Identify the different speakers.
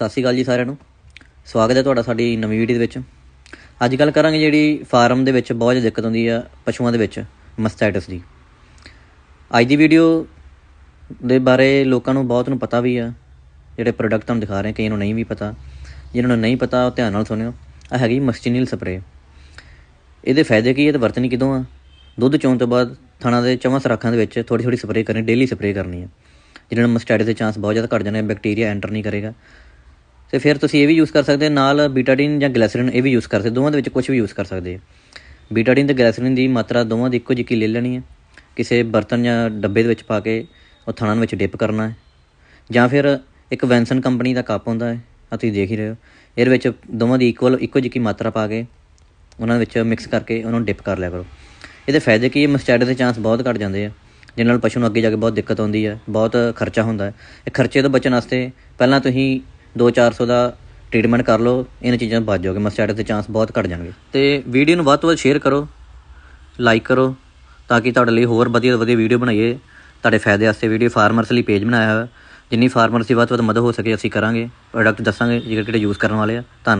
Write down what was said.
Speaker 1: ਸਤਿ ਸ਼੍ਰੀ ਅਕਾਲ ਜੀ ਸਾਰਿਆਂ ਨੂੰ। ਸਵਾਗਤ ਹੈ ਤੁਹਾਡਾ ਸਾਡੀ ਨਵੀਂ ਵੀਡੀਓ ਦੇ ਵਿੱਚ। ਅੱਜ ਗੱਲ ਕਰਾਂਗੇ ਜਿਹੜੀ ਫਾਰਮ ਦੇ ਵਿੱਚ ਬਹੁਤ ਜ਼ਿਆਦਾ ਦਿੱਕਤ ਆਉਂਦੀ ਆ, ਪਸ਼ੂਆਂ ਦੇ ਵਿੱਚ ਮਸਟੈਟਸ ਦੀ। ਅੱਜ ਦੀ ਵੀਡੀਓ ਦੇ ਬਾਰੇ ਲੋਕਾਂ ਨੂੰ ਬਹੁਤ ਨੂੰ ਪਤਾ ਵੀ ਆ। ਜਿਹੜੇ ਪ੍ਰੋਡਕਟ ਤੁਹਾਨੂੰ ਦਿਖਾ ਰਹੇ ਕਈਆਂ ਨੂੰ ਨਹੀਂ ਵੀ ਪਤਾ। ਜਿਨ੍ਹਾਂ ਨੂੰ ਨਹੀਂ ਪਤਾ, ਉਹ ਧਿਆਨ ਨਾਲ ਸੁਣਿਓ। ਆ ਹੈਗੀ ਮਸਚੀਨਿਲ ਸਪਰੇ ਇਹਦੇ ਫਾਇਦੇ ਕੀ ਹੈ ਤੇ ਵਰਤਣੀ ਕਿਦੋਂ ਆ? ਦੁੱਧ ਚੋਣ ਤੋਂ ਬਾਅਦ ਥਣਾ ਦੇ ਚਵਾਂ ਸਰਾਖਾਂ ਦੇ ਵਿੱਚ ਥੋੜੀ ਥੋੜੀ ਸਪਰੇ ਕਰਨੀ ਡੇਲੀ ਸਪਰੇ ਕਰਨੀ ਹੈ ਜਿਹਨਾਂ ਨਾਲ ਮਸਟੈਟਸ ਦੇ ਚਾਂਸ ਬਹੁਤ ਜ਼ਿਆਦਾ ਘਟ ਜਾਣੇ ਬੈਕਟੀਰੀਆ ਐਂਟਰ ਨਹੀਂ ਕਰੇਗਾ। ਤੇ ਫਿਰ ਤੁਸੀਂ ਇਹ ਵੀ ਯੂਜ਼ ਕਰ ਸਕਦੇ ਨਾਲ ਬੀਟਾਡੀਨ ਜਾਂ ਗਲੈਸਰੀਨ ਇਹ ਵੀ ਯੂਜ਼ ਕਰ ਸਕਦੇ ਦੋਵਾਂ ਦੇ ਵਿੱਚ ਕੁਝ ਵੀ ਯੂਜ਼ ਕਰ ਸਕਦੇ ਹੋ। ਬੀਟਾਡੀਨ ਤੇ ਗਲੈਸਰੀਨ ਦੀ ਮਾਤਰਾ ਦੋਵਾਂ ਦੀ ਇੱਕੋ ਜਿਹੀ ਲੈ ਲੈਣੀ ਹੈ? ਕਿਸੇ ਬਰਤਨ ਜਾਂ ਡੱਬੇ ਦੇ ਵਿੱਚ ਪਾ ਕੇ ਉਹ ਥਣਾਂ ਵਿੱਚ ਡਿਪ ਕਰਨਾ ਹੈ? ਜਾਂ ਫਿਰ ਇੱਕ ਵੈਂਸਨ ਕੰਪਨੀ ਦਾ ਕੱਪ ਹੁੰਦਾ ਹੈ ਆ ਤੁਸੀਂ ਦੇਖ ਹੀ ਰਹੇ ਹੋ। ਇਹਦੇ ਵਿੱਚ ਦੋਵਾਂ ਦੀ ਇਕੁਅਲ ਇੱਕੋ ਜਿਹੀ ਮਾਤਰਾ ਪਾ ਕੇ ਉਹਨਾਂ ਵਿੱਚ ਮਿਕਸ ਕਰਕੇ ਉਹਨਾਂ ਨੂੰ ਡਿਪ ਕਰ ਲਿਆ ਕਰੋ। ਇਹਦੇ ਫਾਇਦੇ ਕੀ ਹੈ? ਮਸਟੈਡ ਦੇ ਚਾਂਸ ਬਹੁਤ ਘਟ ਜਾਂਦੇ ਆ, ਜਿਹਦੇ ਨਾਲ ਪਸ਼ੂ ਨੂੰ ਅੱਗੇ ਜਾ ਕੇ ਬਹੁਤ ਦਿੱਕਤ ਆਉਂਦੀ ਹੈ, ਬਹੁਤ ਖਰਚਾ ਹੁੰਦਾ ਹੈ। ਇਹ ਖਰਚੇ ਤੋਂ ਬਚਣ ਵਾਸਤੇ ਪਹਿਲਾਂ ਤੁਸੀਂ 2-400 ਦਾ ਟ੍ਰੀਟਮੈਂਟ ਕਰ ਲਓ, ਇਹਨਾਂ ਚੀਜ਼ਾਂ ਤੋਂ ਬਚ ਜਾਓਗੇ ਮਸਟੈਡ ਦੇ ਚਾਂਸ ਬਹੁਤ ਘਟ ਜਾਣਗੇ। ਤੇ ਵੀਡੀਓ ਨੂੰ ਵੱਧ ਤੋਂ ਵੱਧ ਸ਼ੇਅਰ ਕਰੋ ਲਾਈਕ ਕਰੋ, ਤਾਂ ਕਿ ਤੁਹਾਡੇ ਲਈ ਹੋਰ ਵਧੀਆ ਤੋਂ ਵਧੀਆ ਵੀਡੀਓ ਬਣਾਈਏ। ਤੁਹਾਡੇ ਫਾਇਦੇ ਵਾਸਤੇ ਵੀਡੀਓ ਫਾਰਮਰਸ ਲਈ ਪੇਜ ਬਣਾਇਆ ਹੋਇਆ। ਜਿੰਨੀ ਫਾਰਮਰਸ ਦੀ ਵੱਧ ਤੋਂ ਵੱਧ ਮਦਦ ਹੋ ਸਕੇ, ਅਸੀਂ ਕਰਾਂਗੇ। ਪ੍ਰੋਡਕਟ ਦੱਸਾਂਗੇ, ਜਿਹੜੇ ਕਿਹੜੇ ਯੂਜ਼ ਕਰਨ ਵਾਲੇ ਆ। ਧੰਨ